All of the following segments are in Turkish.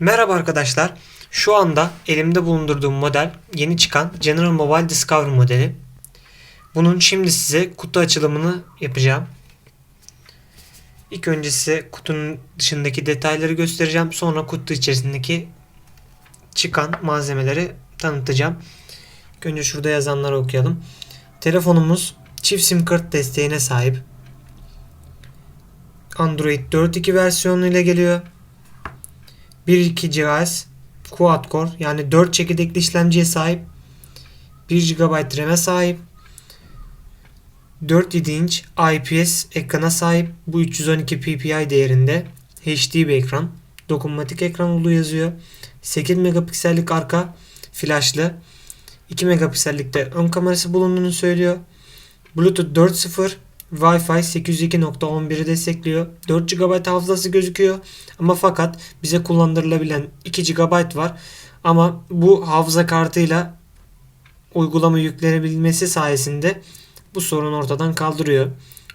Merhaba arkadaşlar. Şu anda elimde bulundurduğum model yeni çıkan General Mobile Discovery modeli. Bunun şimdi size kutu açılımını yapacağım. İlk önce size kutunun dışındaki detayları göstereceğim. Sonra kutu içerisindeki çıkan malzemeleri tanıtacağım. İlk önce şurada yazanları okuyalım. Telefonumuz çift sim kart desteğine sahip. Android 4.2 versiyonu ile geliyor. 1.2 GHz Quad Core yani 4 çekirdekli işlemciye sahip 1 GB RAM'e sahip 4.7 inç IPS ekrana sahip bu 312 ppi değerinde HD bir ekran dokunmatik ekran olduğu yazıyor 8 megapiksellik arka flaşlı 2 megapiksellikte ön kamerası bulunduğunu söylüyor Bluetooth 4.0 Wi-Fi 802.11'i destekliyor. 4 GB hafızası gözüküyor. Ama fakat bize kullandırılabilen 2 GB var. Ama bu hafıza kartıyla uygulama yüklenebilmesi sayesinde bu sorun ortadan kaldırıyor.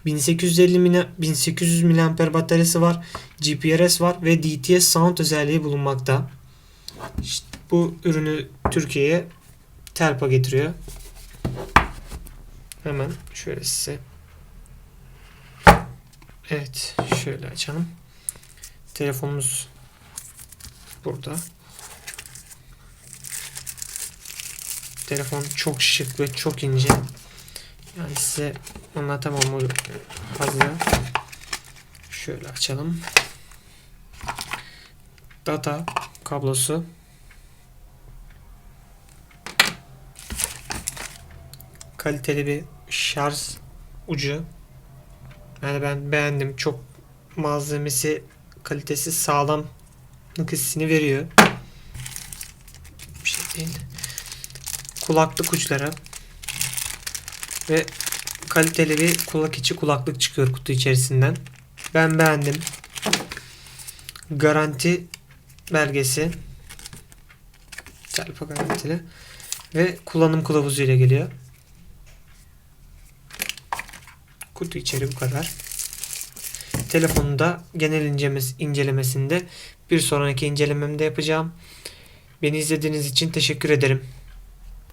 1850 mAh 1800 mAh bataryası var. GPRS var ve DTS sound özelliği bulunmakta. İşte bu ürünü Türkiye'ye Telpa getiriyor. Hemen şöyle size Evet, şöyle açalım. Telefonumuz burada. Telefon çok şık ve çok ince. Yani size anlatamam o fazla. Şöyle açalım. Data kablosu. Kaliteli bir şarj ucu. Yani ben beğendim. Çok malzemesi kalitesi sağlam hissini veriyor. Bir şey değil. Kulaklık uçları ve kaliteli bir kulak içi kulaklık çıkıyor kutu içerisinden. Ben beğendim. Garanti belgesi. Telpa garantili. Ve kullanım kılavuzu ile geliyor. Kutu içeri bu kadar. Telefonu da genel incelemesi, incelemesinde bir sonraki incelememde yapacağım. Beni izlediğiniz için teşekkür ederim.